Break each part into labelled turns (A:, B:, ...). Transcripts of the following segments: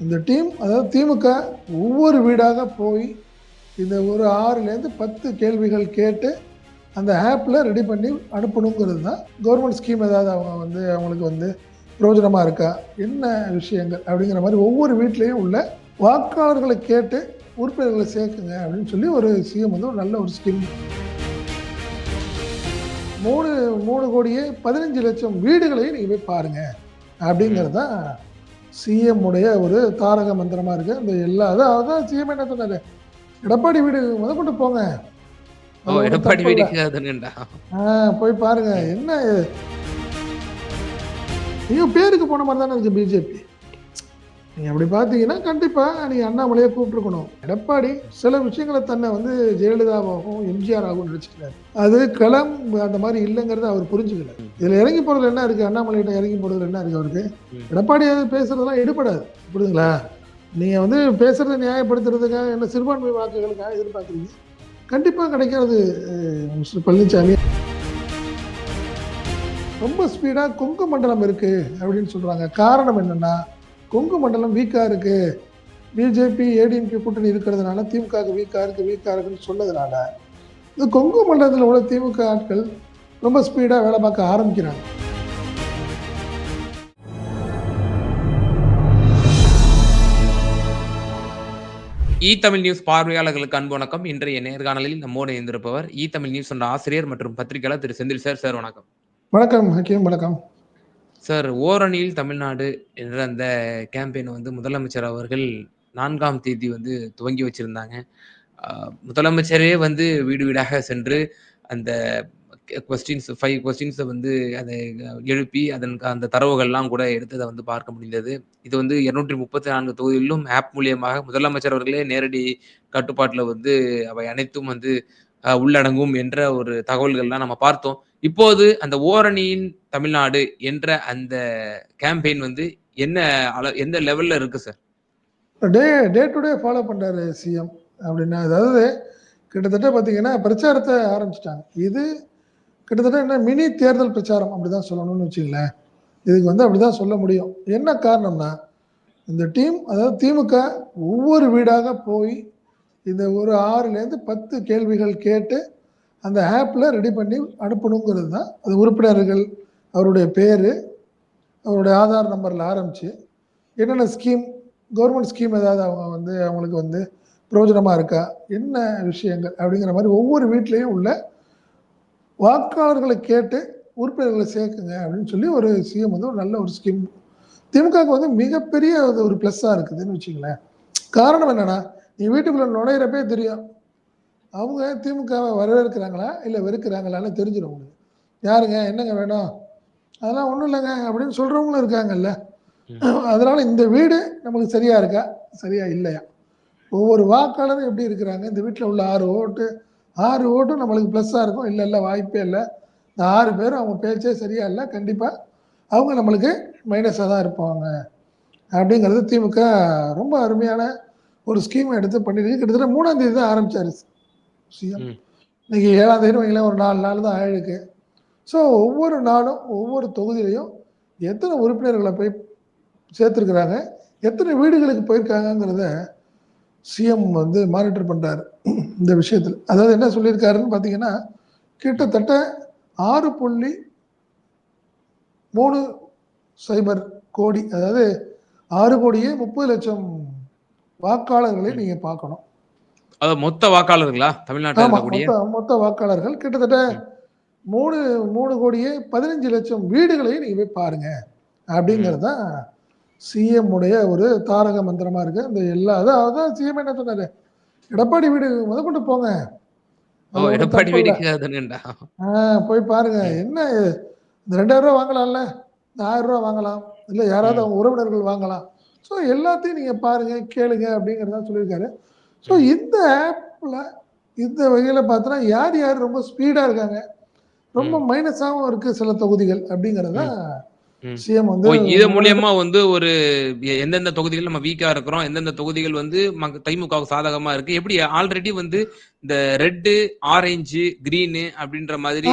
A: இந்த டீம் அதாவது திமுக ஒவ்வொரு வீடாக போய் இந்த ஒரு ஆறுலேருந்து பத்து கேள்விகள் கேட்டு அந்த ஆப்பில் ரெடி பண்ணி அனுப்பணுங்கிறது தான் கவர்மெண்ட் ஸ்கீம் ஏதாவது அவங்க வந்து அவங்களுக்கு வந்து பிரயோஜனமாக இருக்கா? என்ன விஷயங்கள்? அப்படிங்கிற மாதிரி ஒவ்வொரு வீட்லேயும் உள்ள வாக்காளர்களை கேட்டு உறுப்பினர்களை சேர்க்குங்க அப்படின்னு சொல்லி ஒரு சிஎம் வந்து ஒரு நல்ல ஒரு ஸ்கீம் மூணு மூணு கோடியே பதினஞ்சு லட்சம் வீடுகளையும் நீங்கள் போய் பாருங்கள் அப்படிங்கிறது தான் சிஎம் உடைய ஒரு தாரக மந்திரமா இருக்கு. அந்த எல்லா அதான் அதான் சிஎம் என்ன சொன்னாரு? எடப்பாடி வீடு முத கொண்டு போங்க.
B: எடப்பாடி. வீடுக்கு அதுன்னுடா
A: ஆ, போய் பாருங்க. என்ன? நீங்க பேருக்கு போன மாதிரி தானே இருக்கு பிஜேபி நீங்கள் அப்படி பார்த்தீங்கன்னா கண்டிப்பாக நீங்கள் அண்ணாமலையை கூப்பிட்டுருக்கணும். எடப்பாடி சில விஷயங்களை தன்னை வந்து ஜெயலலிதாவாகவும் எம்ஜிஆர் ஆகவும் நினைச்சுக்கிறாரு. அது களம் அந்த மாதிரி இல்லைங்கிறத அவர் புரிஞ்சுக்கல. இதில் இறங்கி போறதுல என்ன இருக்குது அண்ணாமலையிட்ட இறங்கி போகிறது என்ன இருக்குது அவருக்கு? எடப்பாடி அது பேசுறதெல்லாம் எடுபடாது. புரியுதுங்களா? நீங்கள் வந்து பேசுகிறத நியாயப்படுத்துறதுக்காக என்ன சிறுபான்மை வாக்குகளுக்காக எதிர்பார்க்குறீங்க? கண்டிப்பாக கிடைக்காது மிஸ்டர் பழனிசாமி ரொம்ப ஸ்பீடாக கொங்கு மண்டலம் இருக்குது அப்படின்னு சொல்கிறாங்க காரணம் என்னன்னா கொங்கு மண்டலம் வீக்கா இருக்கு. பிஜேபி ஏடிஎம்கே கூட்டணி இருக்கிறதுனால திமுக வீக்கா இருக்கு வீக்கா இருக்குன்னு சொன்னதுனால இந்த கொங்கு மண்டலத்தில் உள்ள திமுக ஆட்கள் ரொம்ப ஸ்பீடா வேலை பார்க்க ஆரம்பிக்கிறாங்க.
B: இ தமிழ் நியூஸ் பார்வையாளர்களுக்கு அன்பு வணக்கம். இன்றைய நேர்காணலில் நம்மோடு இணைந்திருப்பவர் இ தமிழ் நியூஸ் என்ற ஆசிரியர் மற்றும் பத்திரிகையாளர் திரு செந்தில் சார். சார் வணக்கம்.
A: வணக்கம் வணக்கம்.
B: சார் ஓரணியில் தமிழ்நாடு என்ற அந்த கேம்பெயின் வந்து முதலமைச்சர் அவர்கள் நான்காம் தேதி வந்து துவங்கி வச்சிருந்தாங்க. முதலமைச்சரே வந்து வீடு வீடாக சென்று அந்த கொஸ்டின்ஸ் ஃபைவ் கொஸ்டின்ஸை வந்து அதை எழுப்பி அதன் அந்த தரவுகள்லாம் கூட எடுத்ததை வந்து பார்க்க முடிந்தது. இது வந்து இருநூற்றி முப்பத்தி நான்கு தொகுதிகளிலும் ஆப் மூலியமாக முதலமைச்சர் அவர்களே நேரடி கட்டுப்பாட்டில் வந்து அவை அனைத்தும் வந்து உள்ளடங்கும் என்ற ஒரு தகவல்கள்லாம் நம்ம பார்த்தோம். இப்போது அந்த ஓரணியின் தமிழ்நாடு என்ற அந்த கேம்பெயின் வந்து என்ன அள எந்த லெவல்ல இருக்கு sir
A: day day to day follow பண்றாரு சிஎம் அப்படின்னா அதாவது கிட்டத்தட்ட பார்த்தீங்கன்னா பிரச்சாரத்தை ஆரம்பிச்சிட்டாங்க. இது கிட்டத்தட்ட என்ன மினி தேர்தல் பிரச்சாரம் அப்படிதான் சொல்லணும்னு வச்சுங்களேன் இதுக்கு வந்து அப்படிதான் சொல்ல முடியும். என்ன காரணம்னா இந்த டீம் அதாவது திமுக ஒவ்வொரு வீடாக போய் இந்த ஒரு ஆறுலேருந்து பத்து கேள்விகள் கேட்டு அந்த ஆப்பில் ரெடி பண்ணி அனுப்பணுங்கிறது தான். அது உறுப்பினர்கள் அவருடைய பேர் அவருடைய ஆதார் நம்பரில் ஆரம்பித்து என்னென்ன ஸ்கீம் கவர்மெண்ட் ஸ்கீம் ஏதாவது அவங்க வந்து அவங்களுக்கு வந்து பிரயோஜனமாக இருக்கா என்ன விஷயங்கள் அப்படிங்கிற மாதிரி ஒவ்வொரு வீட்லேயும் உள்ள வாக்காளர்களை கேட்டு உறுப்பினர்களை சேர்க்குங்க அப்படின்னு சொல்லி ஒரு சிஎம் வந்து ஒரு நல்ல ஒரு ஸ்கீம் திமுகவுக்கு வந்து மிகப்பெரிய அது ஒரு ப்ளஸ்ஸாக இருக்குதுன்னு வச்சுங்களேன் காரணம் என்னென்னா நீ வீட்டுக்குள்ளே நுழையிறப்பே தெரியும். அவங்க திமுகவை வரவேற்கிறாங்களா இல்லை வெறுக்கிறாங்களான்னு தெரிஞ்சிடும் உங்களுக்கு. யாருங்க என்னங்க வேணும்? அதெல்லாம் ஒன்றும் இல்லைங்க அப்படின்னு சொல்கிறவங்களும் இருக்காங்கல்ல. அதனால இந்த வீடு நமக்கு சரியா இருக்கா? சரியா இல்லையா? ஒவ்வொரு வாக்காளரும் எப்படி இருக்கிறாங்க? இந்த வீட்டில் உள்ள ஆறு ஓட்டு ஆறு ஓட்டும் நம்மளுக்கு ப்ளஸ்ஸாக இருக்கும். இல்லை இல்லை வாய்ப்பே இல்லை. இந்த ஆறு பேரும் அவங்க பேச்சே சரியா இல்லை கண்டிப்பாக அவங்க நம்மளுக்கு மைனஸாக தான் இருப்பாங்க. அப்படிங்கிறது திமுக ரொம்ப அருமையான ஒரு ஸ்கீம் எடுத்து பண்ணிருக்கு கிட்டத்தட்ட மூணாம் தேதி தான் ஆரம்பிச்சாரு சிஎம். இன்னைக்கு ஏழாம் தேதி வைங்களேன் ஒரு நாலு நாள் தான் ஆயிருக்கு. ஸோ ஒவ்வொரு நாளும் ஒவ்வொரு தொகுதியிலையும் எத்தனை உறுப்பினர்களை போய் சேர்த்துருக்குறாங்க எத்தனை வீடுகளுக்கு போயிருக்காங்கங்கிறத சிஎம் வந்து மானிட்டர் பண்ணுறாரு இந்த விஷயத்தில். அதாவது என்ன சொல்லியிருக்காருன்னு பார்த்தீங்கன்னா கிட்டத்தட்ட ஆறு புள்ளி மூணு சைபர் கோடி அதாவது ஆறு கோடியே முப்பது லட்சம் வாக்காளர்களை நீங்கள் பார்க்கணும்.
B: அது மொத்த வாக்காளர்களா? தமிழ்நாட்டில்
A: மொத்த வாக்காளர்கள். கிட்டத்தட்ட மூணு மூணு கோடியே பதினஞ்சு லட்சம் வீடுகளையும் நீங்க போய் பாருங்க. அப்படிங்கிறது தான் சிஎம் உடைய ஒரு தாரக மந்திரமா இருக்கு. இந்த எல்லா அதான் சிஎம் என்ன சொன்னாரு? எடப்பாடி வீடு முத கொண்டு போங்க.
B: எடப்பாடி
A: போய் பாருங்க. என்ன? இந்த ரெண்டாயிரம் ரூபா வாங்கலாம்ல? இந்த ஆயிரம் ரூபா வாங்கலாம். இல்ல யாராவது. அவங்க உறவினர்கள் வாங்கலாம். ஸோ எல்லாத்தையும் நீங்க பாருங்க கேளுங்க அப்படிங்கிறதா சொல்லியிருக்காரு. ஸோ. இந்த ஆப்ல இந்த வகையில பார்த்தோன்னா யார் யார் ரொம்ப ஸ்பீடா இருக்காங்க ரொம்ப மைனஸாகவும் இருக்கு சில தொகுதிகள் அப்படிங்கிறத. சிஎம் வந்து
B: இது மூலியமா வந்து ஒரு எந்தெந்த தொகுதிகள் நம்ம வீக்கா இருக்கிறோம் எந்தெந்த தொகுதிகள் வந்து திமுகவுக்கு சாதகமா இருக்கு எப்படி ஆல்ரெடி வந்து இந்த ரெட்டு ஆரஞ்சு கிரீனு அப்படின்ற மாதிரி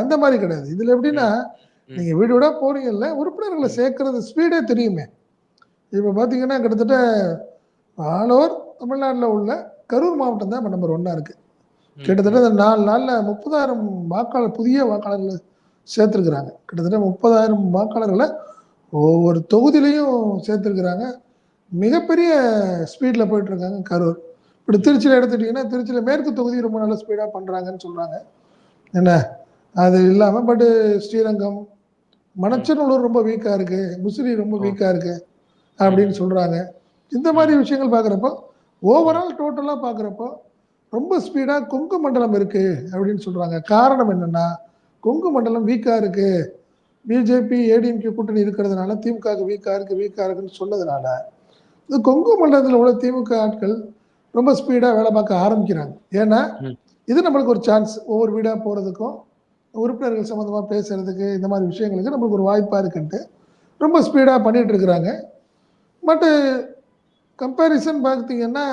A: அந்த மாதிரி கிடையாது. இதுல எப்படின்னா
B: ம்.
A: நீங்க வீடு வீடா போறீங்கல்ல உறுப்பினர்களை சேர்க்கறது ஸ்பீடே தெரியுமே. இப்போ பார்த்தீங்கன்னா கிட்டத்தட்ட ஆல் ஓவர் தமிழ்நாட்டில் உள்ள கரூர் மாவட்டம் தான் இப்போ நம்பர் ஒன்னாக இருக்குது கிட்டத்தட்ட இந்த நாலு நாளில் முப்பதாயிரம் வாக்காளர் புதிய வாக்காளர்களை சேர்த்துருக்குறாங்க. கிட்டத்தட்ட முப்பதாயிரம் வாக்காளர்களை ஒவ்வொரு தொகுதியிலையும் சேர்த்துருக்குறாங்க. மிகப்பெரிய ஸ்பீடில் போயிட்டுருக்காங்க கரூர். இப்படி திருச்சியில் எடுத்துட்டிங்கன்னா திருச்சியில் மேற்கு தொகுதி ரொம்ப நல்ல ஸ்பீடாக பண்ணுறாங்கன்னு சொல்கிறாங்க என்ன? அது இல்லாமல் பட்டு ஸ்ரீரங்கம் மணச்சநல்லூர் ரொம்ப வீக்காக இருக்குது முசிறி ரொம்ப. வீக்காக இருக்குது அப்படின்னு சொல்கிறாங்க இந்த மாதிரி விஷயங்கள் பார்க்குறப்போ ஓவரால் டோட்டலாக பார்க்குறப்போ ரொம்ப ஸ்பீடாக கொங்கு மண்டலம் இருக்குது அப்படின்னு சொல்கிறாங்க காரணம் என்னென்னா கொங்கு மண்டலம் வீக்காக இருக்குது பிஜேபி ஏடிஎம்கே கூட்டணி இருக்கிறதுனால திமுக வீக்காக இருக்குது வீக்காக இருக்குன்னு சொன்னதுனால இந்த கொங்கு மண்டலத்தில் உள்ள திமுக ஆட்கள் ரொம்ப ஸ்பீடாக வேலை பார்க்க ஆரம்பிக்கிறாங்க. ஏன்னா. இது நம்மளுக்கு ஒரு சான்ஸ் ஒவ்வொரு வீடாக போகிறதுக்கும் உறுப்பினர்கள் சம்மந்தமாக பேசுகிறதுக்கு இந்த மாதிரி விஷயங்களுக்கு நம்மளுக்கு ஒரு வாய்ப்பாக இருக்குன்ட்டு ரொம்ப ஸ்பீடாக பண்ணிகிட்டு இருக்கிறாங்க. பட்டு கம்பேரிசன் பார்த்தீங்கன்னா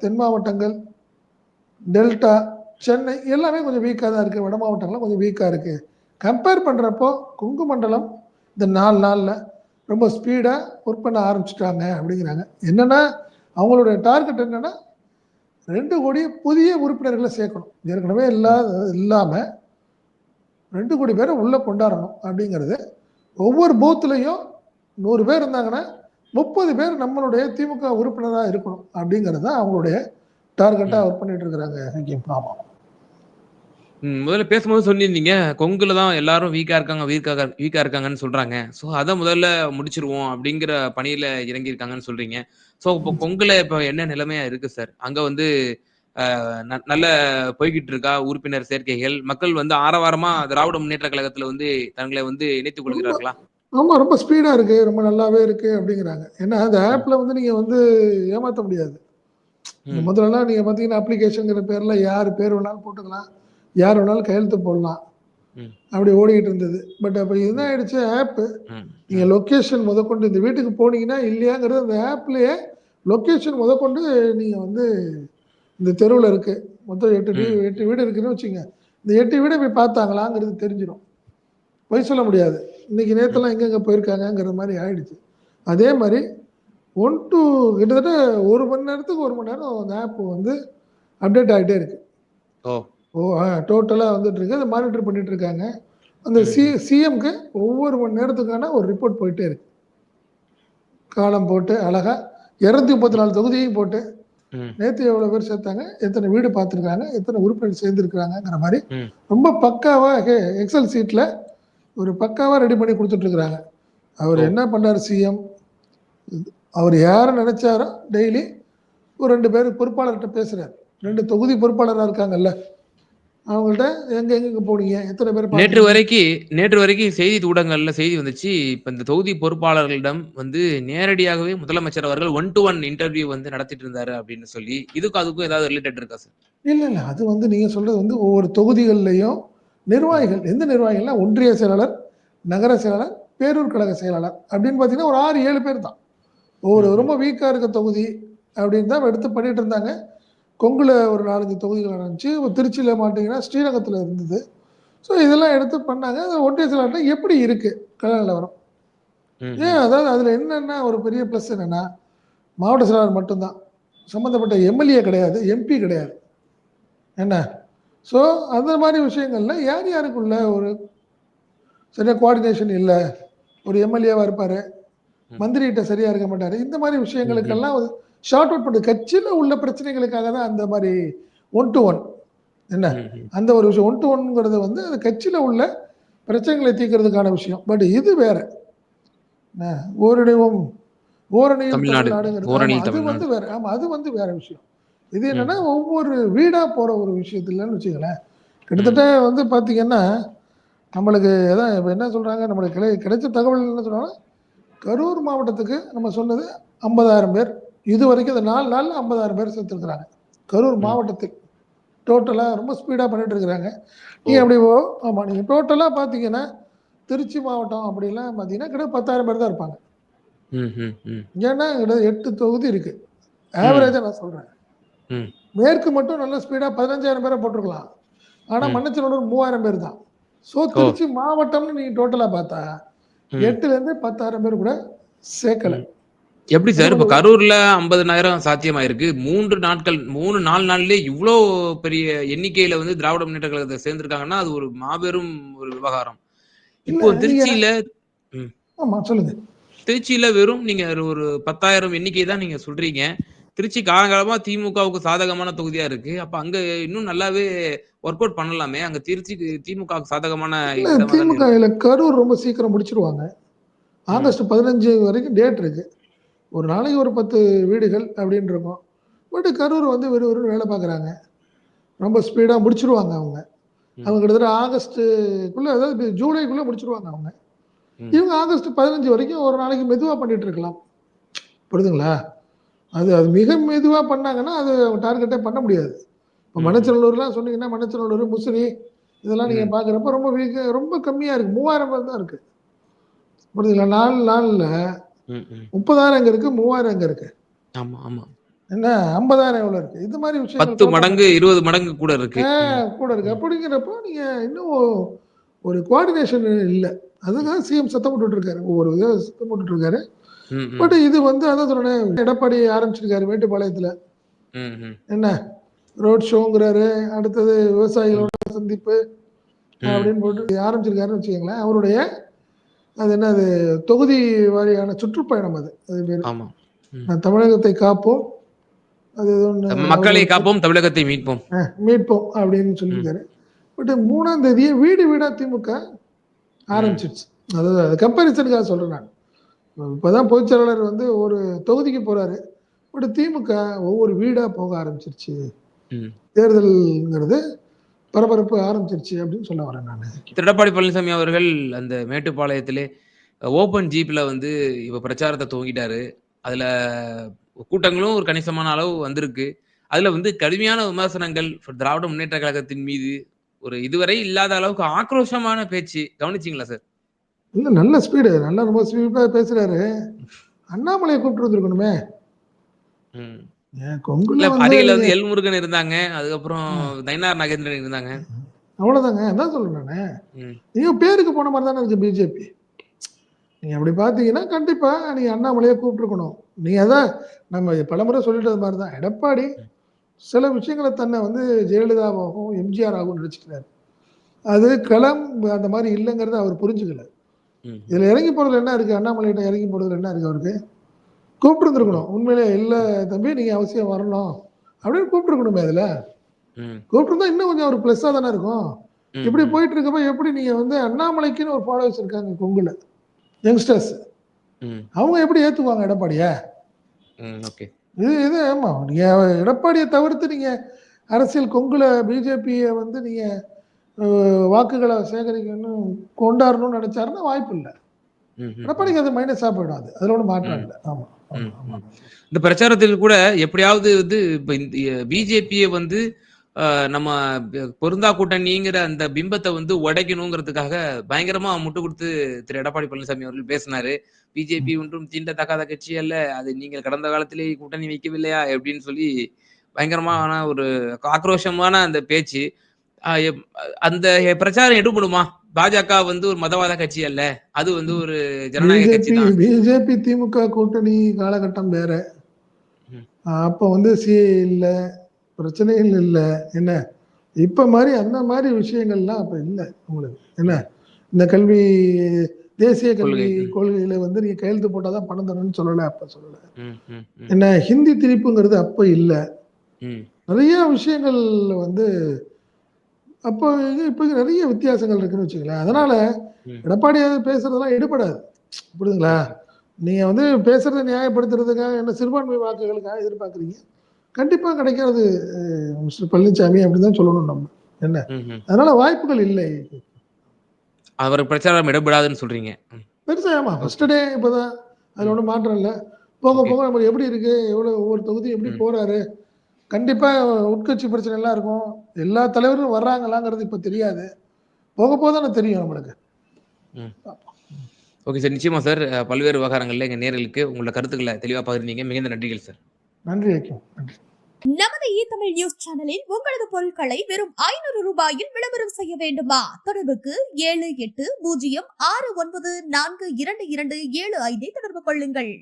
A: தென் மாவட்டங்கள் டெல்டா சென்னை எல்லாமே கொஞ்சம் வீக்காக தான் இருக்குது வட மாவட்டங்கள்லாம் கொஞ்சம் வீக்காக இருக்குது கம்பேர் பண்ணுறப்போ குங்கு மண்டலம் இந்த நாலு நாளில் ரொம்ப ஸ்பீடாக ஒர்க் பண்ண ஆரம்பிச்சிட்டாங்க அப்படிங்கிறாங்க. என்னென்னா அவங்களுடைய டார்கெட் என்னென்னா ரெண்டு கோடி புதிய உறுப்பினர்களை சேர்க்கணும். ஏற்கனவே இல்லாத இல்லாமல் ரெண்டு கோடி பேரை உள்ளே கொண்டாடணும் அப்படிங்கிறது ஒவ்வொரு பூத்துலேயும் நூறு பேர் இருந்தாங்கன்னா முப்பது பேர் நம்மளுடைய திமுக உறுப்பினராக இருக்கணும் அப்படிங்கிறது தான் அவங்களுடைய டார்கெட்டாக ஒர்க் பண்ணிட்டு இருக்கிறாங்க. ஹக்கீம் ஆமாம்
B: ம், முதல்ல பேசும்போது சொல்லியிருந்தீங்க. கொங்குல தான் எல்லாரும் வீக்கா இருக்காங்க வீக்கா வீக்கா இருக்காங்கன்னு சொல்றாங்க. ஸோ அதை முதல்ல முடிச்சிருவோம் அப்படிங்கிற பணியில இறங்கியிருக்காங்கன்னு சொல்றீங்க. ஸோ இப்போ கொங்குல இப்போ என்ன நிலைமையா இருக்கு சார் அங்க வந்து நல்ல போய்கிட்டு இருக்கா உறுப்பினர் சேர்க்கைகள். மக்கள் வந்து ஆரவாரமா திராவிட முன்னேற்ற கழகத்துல வந்து தங்களை வந்து இணைத்துக் கொள்கிறார்களா?
A: ஆமாம் ரொம்ப ஸ்பீடாக இருக்குது ரொம்ப நல்லாவே இருக்குது அப்படிங்கிறாங்க. ஏன்னா அந்த ஆப்பில் வந்து நீங்கள் வந்து ஏமாற்ற முடியாது. முதல்லலாம் நீங்கள் பார்த்தீங்கன்னா அப்ளிகேஷனுங்கிற பேரில் யார் பேர் வேணாலும் போட்டுக்கலாம். யார் வேணாலும் கையெழுத்து போடலாம். அப்படி ஓடிக்கிட்டு இருந்தது. பட் அப்போ என்ன ஆயிடுச்சு? ஆப்பு
B: ம்,
A: நீங்கள் லொக்கேஷன் முதற்கொண்டு இந்த வீட்டுக்கு போனீங்கன்னா இல்லையாங்கிறது அந்த ஆப்லேயே லொக்கேஷன் முதற்கொண்டு நீங்கள் வந்து இந்த தெருவில் இருக்குது மொத்தம் எட்டு வீ
B: ம்.
A: எட்டு வீடு இருக்குன்னு வச்சுங்க. இந்த எட்டு வீடை போய் பார்த்தாங்களாங்கிறது தெரிஞ்சிடும் பொய் சொல்ல முடியாது. இன்னைக்கு நேற்றுலாம் எங்கெங்கே போயிருக்காங்கங்கிற மாதிரி ஆயிடுச்சு. அதே மாதிரி ஒன் டு கிட்டத்தட்ட ஒரு மணி நேரத்துக்கு ஒரு மணி நேரம் அந்த ஆப் வந்து அப்டேட் ஆகிட்டே இருக்கு.
B: ஓ.
A: ஓ டோட்டலாக வந்துட்டு இருக்கு. அதை மானிட்டர் பண்ணிட்டு இருக்காங்க. அந்த சி சிஎம்க்கு ஒவ்வொரு மணி நேரத்துக்கான ஒரு ரிப்போர்ட் போயிட்டே இருக்கு. காலம் போட்டு அழகா இரநூத்தி முப்பத்தி நாலு தொகுதியையும் போட்டு நேற்று எவ்வளோ பேர் சேர்த்தாங்க? எத்தனை வீடு பார்த்துருக்காங்க? எத்தனை உறுப்பினர் சேர்ந்துருக்குறாங்கங்கிற மாதிரி. ரொம்ப பக்காவாக எக்ஸல் சீட்டில் ஒரு பக்காவாக ரெடி பண்ணி கொடுத்துட்ருக்குறாங்க. அவர்
B: ஓ.
A: என்ன பண்ணார் சிஎம் அவர் யாரை நினைச்சாரோ டெய்லி ஒரு ரெண்டு பேர் பொறுப்பாளர்கிட்ட பேசுறாரு. ரெண்டு தொகுதி பொறுப்பாளராக இருக்காங்கல்ல. அவங்கள்ட்ட எங்க எங்க போனீங்க? எத்தனை பேர்
B: நேற்று? வரைக்கும் நேற்று வரைக்கும் செய்தி ஊடகங்கள்ல செய்தி வந்துச்சு. இப்ப இந்த தொகுதி பொறுப்பாளர்களிடம் வந்து நேரடியாகவே முதலமைச்சர் அவர்கள் ஒன் டு ஒன் இன்டர்வியூ வந்து நடத்திட்டு இருந்தாரு அப்படின்னு சொல்லி இதுக்கும் அதுக்கும் ஏதாவது ரிலேட்டட் இருக்கா சார்
A: இல்ல இல்ல. அது வந்து நீங்க சொல்றது வந்து ஒவ்வொரு தொகுதிகள்லையும் நிர்வாகிகள் எந்த நிர்வாகிகள்னா ஒன்றிய செயலாளர் நகர செயலாளர் பேரூர் கழக செயலாளர் அப்படின்னு பார்த்தீங்கன்னா ஒரு ஆறு ஏழு பேர் தான். ஒவ்வொரு. ரொம்ப வீக்காக இருக்க தொகுதி அப்படின்னு தான் எடுத்து பண்ணிட்டு இருந்தாங்க. கொங்குல ஒரு நாலஞ்சு தொகுதிகள் இருந்துச்சு திருச்சியில் மாட்டிங்கன்னா ஸ்ரீரங்கத்தில் இருந்தது. ஸோ இதெல்லாம் எடுத்து பண்ணாங்க. ஒன்றிய எப்படி இருக்கு? கழக நிலவரம் ஏன்? அதாவது அதில் என்னென்னா ஒரு பெரிய ப்ளஸ் என்னென்னா மாவட்ட செயலாளர் மட்டும்தான். சம்மந்தப்பட்ட எம்எல்ஏ கிடையாது எம்பி கிடையாது. என்ன? ஸோ அந்த மாதிரி விஷயங்கள்ல யார் யாருக்குள்ள ஒரு சரியா கோஆர்டினேஷன் இல்லை. ஒரு எம்எல்ஏவாக இருப்பார். மந்திரிகிட்ட சரியாக இருக்க மாட்டார். இந்த மாதிரி விஷயங்களுக்கெல்லாம் ஷார்ட் அவுட் பண்ணு. கட்சியில் உள்ள பிரச்சனைகளுக்காக தான் அந்த மாதிரி ஒன் டு ஒன் என்ன. அந்த ஒரு விஷயம். ஒன் டு ஒன்ங்கிறது வந்து அது கட்சியில் உள்ள பிரச்சனைகளை தீர்க்கறதுக்கான விஷயம். பட் இது வேற. ஓரணியில்
B: தமிழ்நாடு.
A: தமிழ்நாடுங்கிறது. அது. வந்து வேற. ஆமா அது வந்து வேற விஷயம். இது என்னன்னா ஒவ்வொரு வீடா போற ஒரு விஷயத்துலன்னு வச்சுங்களேன் கிட்டத்தட்ட வந்து பாத்தீங்கன்னா நம்மளுக்கு அதான் இப்ப என்ன சொல்றாங்க? நம்மளுக்கு கிடை கிடைச்ச தகவல் என்ன சொல்றாங்கன்னா கரூர் மாவட்டத்துக்கு நம்ம சொன்னது ஐம்பதாயிரம் பேர். இது வரைக்கும் இந்த நாலு நாளில் ஐம்பதாயிரம் பேர் சேர்த்துருக்குறாங்க கரூர்
B: ம்.
A: மாவட்டத்தில் டோட்டலாக ரொம்ப ஸ்பீடாக பண்ணிட்டு இருக்கிறாங்க. நீங்கள் அப்படி ஓ ஆமாம் நீங்கள் டோட்டலாக பார்த்தீங்கன்னா திருச்சி மாவட்டம் அப்படிலாம் பார்த்தீங்கன்னா கிட்ட பத்தாயிரம் பேர் தான் இருப்பாங்க. ஏன்னா கிட்ட எட்டு தொகுதி இருக்கு. ஆவரேஜாக நான் சொல்கிறேன். மேற்கு மட்டும் நல்ல ஸ்பீடாக பதினஞ்சாயிரம் பேரை போட்டிருக்கலாம். ஆனால்
B: ம்.
A: மன்னச்சனூர் மூவாயிரம் பேர் தான். ஸோ திருச்சி மாவட்டம்னு நீங்கள் டோட்டலாக பார்த்தா. எட்டுலேருந்து பத்தாயிரம் பேர் கூட சேர்க்கலை.
B: எப்படி சார்? இப்ப கரூர்ல ஐம்பதனாயிரம் சாத்தியமாயிருக்கு. மூன்று நாட்கள் மூணு நாலு நாள்லயே இவ்வளோ பெரிய எண்ணிக்கையில வந்து திராவிட முன்னேற்ற கழகத்தை சேர்ந்திருக்காங்கன்னா அது ஒரு மாபெரும் ஒரு விவகாரம். இப்போ திருச்சியில
A: சொல்லுங்க.
B: திருச்சியில வெறும் நீங்க ஒரு- பத்தாயிரம் எண்ணிக்கை தான் நீங்க சொல்றீங்க. திருச்சி காலங்காலமா திமுகவுக்கு சாதகமான தொகுதியா இருக்கு. அப்ப அங்க இன்னும் நல்லாவே ஒர்க் அவுட் பண்ணலாமே. அங்க திருச்சிக்கு திமுகவுக்கு சாதகமான
A: திமுக கரூர் ரொம்ப சீக்கிரம் முடிச்சிருவாங்க. ஆகஸ்ட் பதினஞ்சு வரைக்கும் டேட் இருக்கு. ஒரு நாளைக்கு ஒரு பத்து வீடுகள் அப்படின்னு இருக்கும் பட் கரூர் வந்து வெறும் வெறும் வேலை பார்க்குறாங்க ரொம்ப ஸ்பீடாக முடிச்சிருவாங்க அவங்க. அவங்க கிட்டத்தட்ட ஆகஸ்ட்டுக்குள்ளே அதாவது ஜூலைக்குள்ளே முடிச்சிருவாங்க அவங்க. இவங்க ஆகஸ்ட் பதினஞ்சு வரைக்கும் ஒரு நாளைக்கு மெதுவாக பண்ணிட்டு இருக்கலாம் புரியுதுங்களா அது அது மிக மெதுவாக பண்ணாங்கன்னா அது டார்கெட்டே பண்ண முடியாது இப்போ. மணச்சநல்லூர்லாம் சொன்னீங்கன்னா மணச்சநல்லூர் முசிறி இதெல்லாம் நீங்கள். பார்க்குறப்ப ரொம்ப ரொம்ப கம்மியாக இருக்குது மூவாயிரம் பேர் தான் இருக்குது புரியுதுங்களா நாலு நாளில். முப்பதாயிரம் எங்கே இருக்குது மூவாயிரம் எங்கே இருக்குது
B: ஆமா ஆமா.
A: என்ன? ஐம்பதாயிரம் எவ்வளோ இருக்குது இது மாதிரி விஷயங்கள்
B: பத்து மடங்கு இருபது மடங்கு கூட இருக்கு.
A: கூட இருக்கு. அப்படிங்கிறப்போ நீங்கள் இன்னும் ஒரு கோஆர்டினேஷன் இல்லை. அதுதான் சிஎம் சத்தம் போட்டுட்டு இருக்காரு. ஒவ்வொரு இதாக சத்தம் போட்டுட்டு இருக்காரு. பட் இது வந்து அதான் சொல்றேன் எடப்பாடி ஆரம்பிச்சிருக்காரு மேட்டுப்பாளையத்துல. என்ன? ரோட் ஷோங்கிறாரு. அடுத்தது விவசாயிகளோட சந்திப்பு. அப்படின்னு போட்டு ஆரம்பிச்சிருக்காருன்னு வச்சுக்கோங்களேன். அவருடைய அது என்ன அது தொகுதி வாரியான சுற்றுப்பயணம் அது. அது பேர் தமிழகத்தை காப்போம். அது
B: மக்களை காப்போம் தமிழகத்தை மீட்போம்.
A: மீட்போம் அப்படின்னு சொல்லியிருக்காரு. பட் மூணாம் தேதியே வீடு வீடா திமுக ஆரம்பிச்சிருச்சு. அதாவது அது கம்பேரிசனுக்காக சொல்றேன் நான். இப்போதான் பொதுச் செயலாளர் வந்து ஒரு தொகுதிக்கு போறாரு. பட் திமுக ஒவ்வொரு வீடா போக ஆரம்பிச்சிருச்சு. தேர்தல்ங்கிறது பரபரப்பு ஆரம்பிச்சிருச்சு அப்படின்னு சொல்ல வரேன் நான்.
B: திரு எடப்பாடி பழனிசாமி அவர்கள் அந்த மேட்டுப்பாளையத்திலே ஓபன் ஜீப்ல வந்து இப்ப பிரச்சாரத்தை துவங்கிட்டாரு. அதுல கூட்டங்களும் ஒரு கணிசமான அளவு வந்திருக்கு. அதுல வந்து கடுமையான விமர்சனங்கள் திராவிட முன்னேற்ற கழகத்தின் மீது ஒரு இதுவரை இல்லாத அளவுக்கு ஆக்ரோஷமான பேச்சு. கவனிச்சிங்களா சார்
A: இல்ல நல்ல ஸ்பீடு நல்லா ரொம்ப ஸ்பீடா பேசுறாரு. அண்ணாமலையை கூப்பிட்டு வந்திருக்கணுமே. கொங்குல
B: அருகில
A: வந்து
B: வந்து எல் முருகன் இருந்தாங்க அதுக்கப்புறம் நயினார் நாகேந்திரன் இருந்தாங்க.
A: அவ்வளவுதாங்க அதான் சொல்றேன். நீங்க பேருக்கு போன மாதிரி தானே இருக்கு பிஜேபி. நீங்க அப்படி பாத்தீங்கன்னா கண்டிப்பா நீங்க அண்ணாமலையை கூப்பிட்டுருக்கணும். நீங்க அதான் நம்ம பலமுறை சொல்லிட்டது மாதிரி தான் எடப்பாடி சில விஷயங்களை தன்னை வந்து ஜெயலலிதாவாகவும் எம்ஜிஆர் ஆகவும் நினைச்சுக்கிறாரு அது களம் அந்த மாதிரி இல்லைங்கிறத அவர் புரிஞ்சுக்கல. இதுல இறங்கி போறதுல என்ன இருக்கு? அண்ணாமலைகிட்ட இறங்கி போறதுல என்ன இருக்கு அவருக்கு? கூப்பிட்டுருந்துருக்கணும். உண்மையிலே இல்ல தம்பி நீங்க அவசியம் வரணும். அப்படின்னு கூப்பிட்டுருக்கணுமே அதுல. கூப்பிட்டுருந்தா இன்னும் கொஞ்சம் ஒரு ப்ளஸ்ஸா தானே இருக்கும். இப்படி போயிட்டு இருக்கப்ப எப்படி நீங்க வந்து அண்ணாமலைக்குன்னு ஒரு ஃபாலோவர்ஸ் இருக்காங்க கொங்குல. யங்ஸ்டர்ஸ். அவங்க எப்படி ஏத்துக்குவாங்க எடப்பாடிய? இது இது ஆமா. நீங்க எடப்பாடியை தவிர்த்து நீங்க அரசியல் கொங்குல பிஜேபியை வந்து நீங்க அஹ், வாக்குகளை சேகரிக்கணும் கொண்டாடணும்னு நினைச்சாருன்னா வாய்ப்பு இல்லை. எடப்பாடிக்கு அது மைனஸா போயிடும் அது. அதுல ஒன்றும் மாற்றம் இல்லை. ஆமா ஆமா,
B: ம்,
A: ஆமா.
B: இந்த பிரச்சாரத்தில் கூட எப்படியாவது வந்து பிஜேபியை வந்து நம்ம பொருந்தா கூட்டணிங்கிற அந்த பிம்பத்தை வந்து உடைக்கணுங்கிறதுக்காக பயங்கரமா முட்டு கொடுத்து திரு எடப்பாடி பழனிசாமி அவர்கள் பேசினாரு. பிஜேபி ஒன்றும் தீண்டத்தக்காத கட்சி அல்ல. அது நீங்கள் கடந்த காலத்திலே கூட்டணி வைக்கவில்லையா அப்படின்னு சொல்லி பயங்கரமான ஒரு ஆக்ரோஷமான அந்த பேச்சு. அந்த பிரச்சாரம் எடுபடுமா? பாஜக வந்து ஒரு மதவாத கட்சி அல்ல. அது வந்து ஒரு ஜனநாயக கட்சி
A: பிஜேபி
B: தான்
A: பிஜேபி திமுக கூட்டணி காலகட்டம் வேற. அப்போ வந்து சிஏ இல்ல பிரச்சனைகள் இல்ல. என்ன? இப்ப மாதிரி அந்த மாதிரி விஷயங்கள்லாம் அப்ப இல்லை உங்களுக்கு. என்ன? இந்த கல்வி தேசிய கல்வி
B: கொள்கை.
A: கொள்கையில வந்து நீங்க கையெழுத்து போட்டாதான் பணம் தரணும்னு சொல்லல அப்ப சொல்லல. என்ன? ஹிந்தி திணிப்புங்கிறது அப்ப இல்ல. நிறைய விஷயங்கள் வந்து அப்போ இது இப்போ நிறைய வித்தியாசங்கள் இருக்குன்னு வச்சுங்களேன் அதனால. எடப்பாடி பேசுறதெல்லாம் எடுபடாது. புரியுதுங்களா? நீங்க வந்து பேசுறதை நியாயப்படுத்துறதுக்காக என்ன சிறுபான்மை வாக்குகளுக்காக எதிர்பார்க்குறீங்க? கண்டிப்பா கிடைக்கிறது மிஸ்டர் பழனிசாமி அப்படின்னு தான் சொல்லணும் நம்ம. என்ன. அதனால வாய்ப்புகள் இல்லை.
B: அவர் பிரச்சாரம் இடப்படாதுன்னு சொல்றீங்க.
A: பெருசா ஆமா ஃபர்ஸ்ட் டே இப்போதான் அதுல ஒன்றும் மாற்றம் இல்லை. போக. போக நம்ம எப்படி இருக்கு? எவ்வளவு ஒவ்வொரு தொகுதி எப்படி. போறாரு? கண்டிப்பா உட்கட்சி பிரச்சனை எல்லாம் இருக்கும். எல்லா தலைவரும் வர்றாங்களாங்கிறது இப்ப தெரியாது. போக போக தானே தெரியும் நம்மளுக்கு.
B: ஓகே சார் நிச்சயமா சார் பல்வேறு விவகாரங்கள்ல எங்க நேர்களுக்கு உங்களோட கருத்துக்களை தெளிவா பகிர்ந்தீங்க. மிகுந்த நன்றிகள் சார்.
A: நன்றி வைக்கும். நன்றி.
C: நமது இ தமிழ் நியூஸ் சேனலில் உங்களது பொருட்களை வெறும் ஐநூறு ரூபாயில் விளம்பரம் செய்ய வேண்டுமா? தொடர்புக்கு ஏழு எட்டு பூஜ்ஜியம் ஆறு ஒன்பது நான்கு இரண்டு இரண்டு ஏழு ஐந்தை தொடர்பு கொள்ளுங்கள்.